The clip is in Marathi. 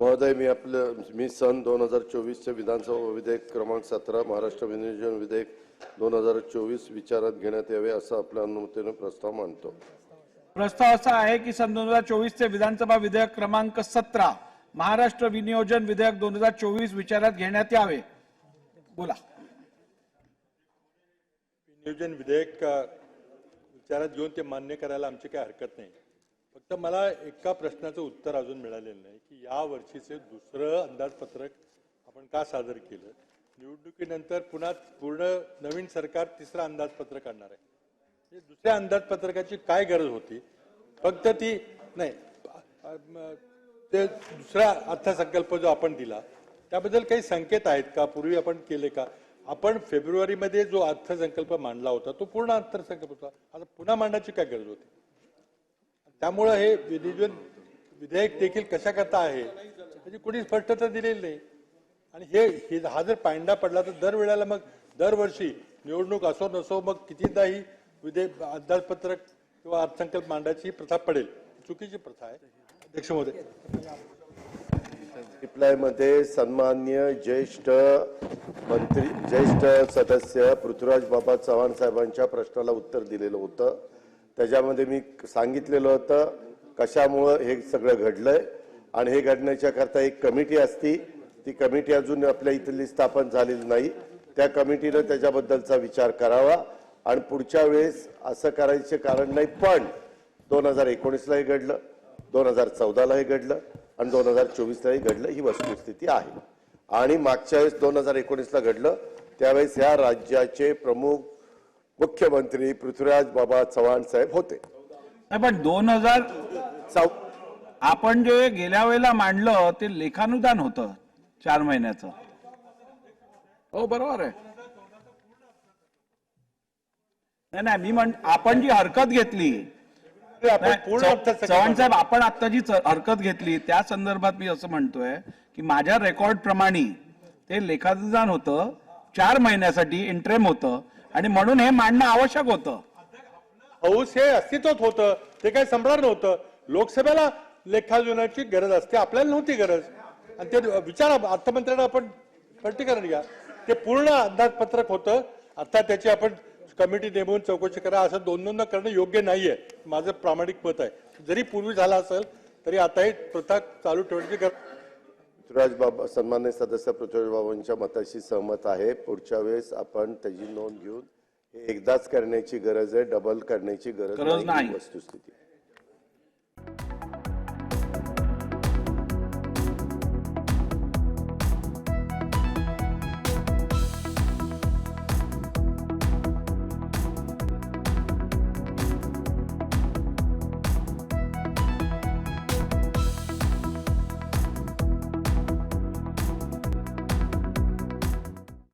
महोदय मी आपलं मी सन दोन हजार चोवीसचे विधानसभा विधेयक क्रमांक सतरा महाराष्ट्र विनियोजन विधेयक दोन हजार चोवीस विचारात घेण्यात यावे असं आपल्या अनुमतीने प्रस्ताव मांडतो. प्रस्ताव असा आहे की सन दोन हजार चोवीस चे विधानसभा विधेयक क्रमांक सतरा महाराष्ट्र विनियोजन विधेयक दोन हजार चोवीस विचारात घेण्यात यावे. बोला. नियोजन विधेयक विचारात घेऊन ते मान्य करायला आमची काही हरकत नाही. फक्त मला एका प्रश्नाचं उत्तर अजून मिळालेलं नाही की या वर्षीचे दुसरं अंदाजपत्रक आपण का सादर केलं? निवडणुकीनंतर पुन्हा पूर्ण नवीन सरकार तिसरं अंदाजपत्रक आणणार आहे. म्हणजे दुसऱ्या अंदाजपत्रकाची काय गरज होती? फक्त ती नाही ते दुसरा अर्थसंकल्प जो आपण दिला त्याबद्दल काही संकेत आहेत का? पूर्वी आपण केले का? आपण फेब्रुवारीमध्ये जो अर्थसंकल्प मांडला होता तो पूर्ण अर्थसंकल्प होता. आता पुन्हा मांडण्याची काय गरज होती? त्यामुळं हे विनियोजन विधेयक देखील कशा करता आहे त्याची कुणी स्पष्टता दिलेली नाही. आणि हे हे हा जर पायंडा पडला तर दरवेळेला मग दरवर्षी निवडणूक असो नसो मग कितीदाही विधेयक अंदाजपत्रक किंवा अर्थसंकल्प मांडायची ही प्रथा पडेल. चुकीची प्रथा आहे. अध्यक्ष महोदय. रिप्लायमध्ये सन्मान्य ज्येष्ठ मंत्री ज्येष्ठ सदस्य पृथ्वीराज बाबा चव्हाण साहेबांच्या प्रश्नाला उत्तर दिलेलं होतं. त्याच्यामध्ये मी सांगितलेलं होतं कशामुळं हे सगळं घडलंय. आणि हे घडण्याच्या करता एक कमिटी असती. ती कमिटी अजून आपल्या इथली स्थापन झालेली नाही. त्या कमिटीनं त्याच्याबद्दलचा विचार करावा. आणि पुढच्या वेळेस असं करायचे कारण नाही पण दोन हजार एकोणीसलाही घडलं दोन हजार चौदालाही घडलं आणि दोन हजार चोवीसलाही घडलं. ही वस्तुस्थिती आहे. आणि मागच्या वेळेस दोन हजार एकोणीसला घडलं. त्यावेळेस ह्या राज्याचे प्रमुख मुख्यमंत्री पृथ्वीराज बाबा चव्हाण साहेब होते. नाही पण दोन हजार आपण जे गेल्या वेळेला मांडलं ते लेखानुदान होतं चार महिन्याचं. हो बरोबर आहे. नाही नाही मी म्हण आपण जी हरकत घेतली चव्हाण साहेब आपण आता जी हरकत घेतली त्या संदर्भात मी असं म्हणतोय की माझ्या रेकॉर्ड प्रमाणे ते लेखानुदान होतं चार महिन्यासाठी इंट्रेम होतं. आणि म्हणून हे मांडणं आवश्यक होतं. हौस हे अस्तित्वात होतं ते काही संपणार नव्हतं. लोकसभेला लेखाजुनाची गरज असते आपल्याला नव्हती गरज. आणि ते विचार अर्थमंत्र्यांना आपण स्पष्टीकरण घ्या. ते पूर्ण अंदाजपत्रक होतं. आता त्याची आपण कमिटी नेमून चौकशी करा असं दोन दोनदा करणं योग्य नाहीये. माझं प्रामाणिक मत आहे. जरी पूर्वी झाला असेल तरी आता ही प्रथा चालू ठेवण्याची गरज पृथ्वीराज बाबा सन्मान्य सदस्य पृथ्वीराज बाबांच्या मताशी सहमत आहे पुढच्या वेळेस आपण त्याची नोंद घेऊन हे एकदाच करण्याची गरज आहे डबल करण्याची गरज नाही. वस्तुस्थिती